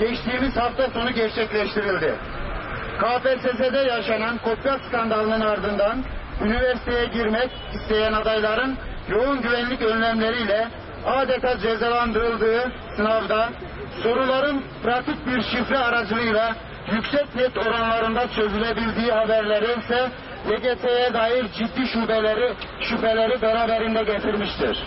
geçtiğimiz hafta sonu gerçekleştirildi. KPSS'de yaşanan kopya skandalının ardından üniversiteye girmek isteyen adayların yoğun güvenlik önlemleriyle adeta cezalandırıldığı sınavda soruların pratik bir şifre aracılığıyla yüksek net oranlarında çözülebildiği haberleri ise YGS'ye dair ciddi şüpheleri, şüpheleri beraberinde getirmiştir.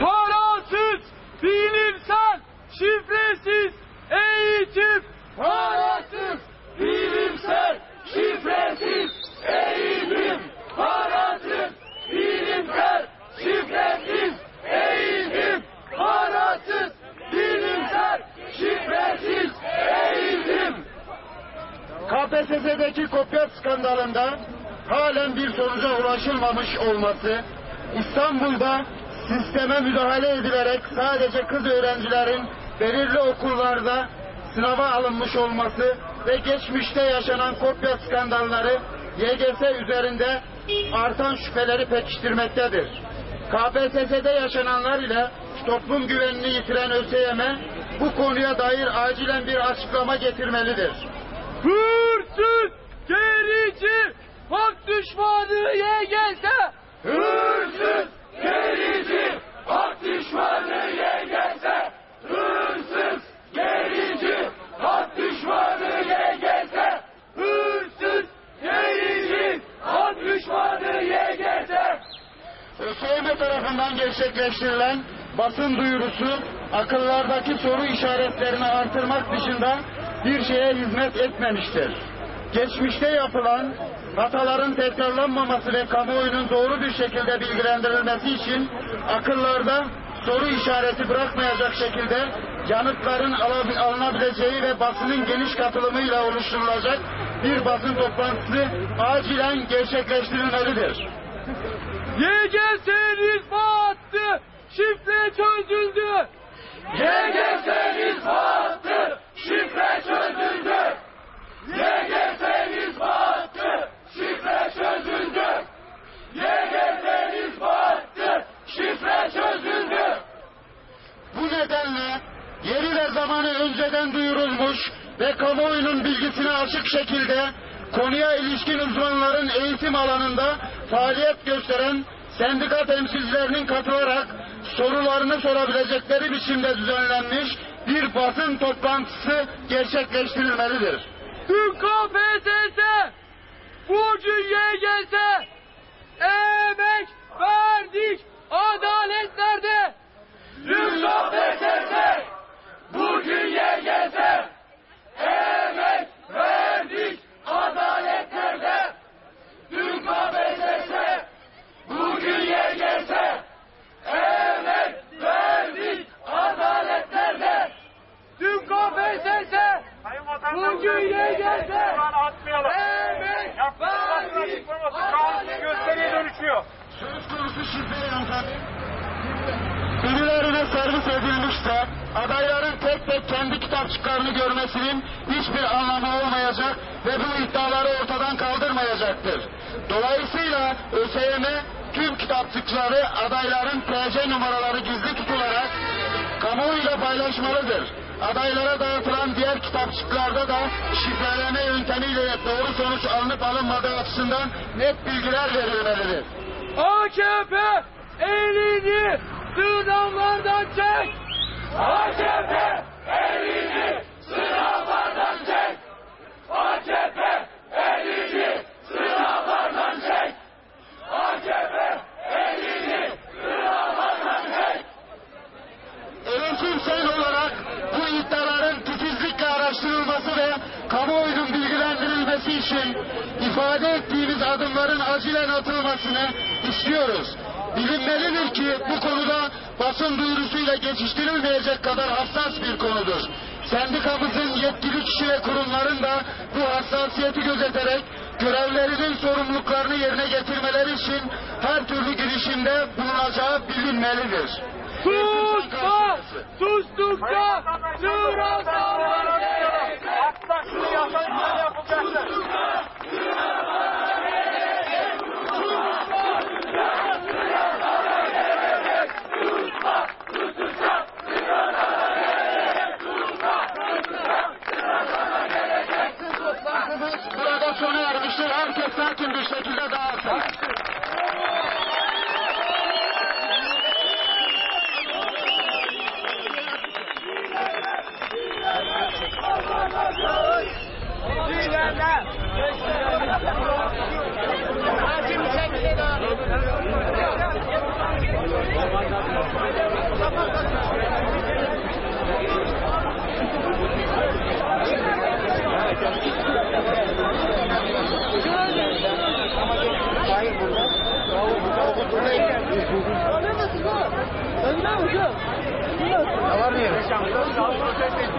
Parasız, bilimsel, şifresiz eğitim. Parasız, bilimsel, şifresiz eğitim. Parasız, bilimsel, şifresiz eğitim. Parasız, bilimsel, şifresiz eğitim. KPSS'deki kopya skandalında halen bir sonuca ulaşılmamış olması, İstanbul'da sisteme müdahale edilerek sadece kız öğrencilerin belirli okullarda sınava alınmış olması ve geçmişte yaşanan kopya skandalları YGS üzerinde artan şüpheleri pekiştirmektedir. KPSS'de yaşananlar ile toplum güvenini yitiren ÖSYM bu konuya dair acilen bir açıklama getirmelidir. Hırsız, gerici, hak düşmanı YGS. Hırsız, gerici, hak düşmanı YGS. Hırsız, gerici, hak düşmanı YGS. Hırsız, gerici, hak düşmanı YGS. ÖSYM tarafından gerçekleştirilen basın duyurusu akıllardaki soru işaretlerini artırmak dışında bir şeye hizmet etmemiştir. Geçmişte yapılan hataların tekrarlanmaması ve kamuoyunun doğru bir şekilde bilgilendirilmesi için akıllarda soru işareti bırakmayacak şekilde yanıtların alınabileceği ve basının geniş katılımıyla oluşturulacak bir basın toplantısı acilen gerçekleştirilmelidir. YGS'niz battı, açık şekilde konuya ilişkin uzmanların eğitim alanında faaliyet gösteren sendika temsilcilerinin katılarak sorularını sorabilecekleri biçimde düzenlenmiş bir basın toplantısı gerçekleştirilmelidir. KPSS, bugün YGS. Emek verdik, adalet nerede? Dün KPSS, bugün YGS. Emek verdik, adalet nerede? Dün KPSS, bugün YGS. Emek verdik, adalet nerede? Dün KPSS, bugün YGS. Emek verdik, adalet gösteriye dönüşüyor. Söz konusu şifre yanıtlar birilerine servis edilmişse adayların tek tek kendi kitapçıklarını görmesinin hiçbir anlamı olmayacak ve bu iddiaları ortadan kaldırmayacaktır. Dolayısıyla ÖSYM tüm kitapçıkları adayların TC numaraları gizli tutularak kamuoyuyla paylaşmalıdır. Adaylara dağıtılan diğer kitapçıklarda da şifreleme yöntemiyle doğru sonuç alınıp alınmadığı açısından net bilgiler verilmelidir. AKP elini sınavlardan çek. AKP elini sınavlardan çek. AKP elini sınavlardan çek. AKP elini sınavlardan çek. Eğitim sen olarak bu iddiaların titizlikle araştırılması ve kamuoyunun için ifade ettiğimiz adımların acilen atılmasını istiyoruz. Bilinmelidir ki bu konuda basın duyurusuyla geçiştirilmeyecek kadar hassas bir konudur. Sendikamızın yetkili kişi ve kurumların da bu hassasiyeti gözeterek görevlerinin sorumluluklarını yerine getirmeleri için her türlü girişimde bulunacağı bilinmelidir. Susma! Sustukça sıradan Hatta şu sona ermiştir. Herkes sakin bir şekilde dağılsın. presente.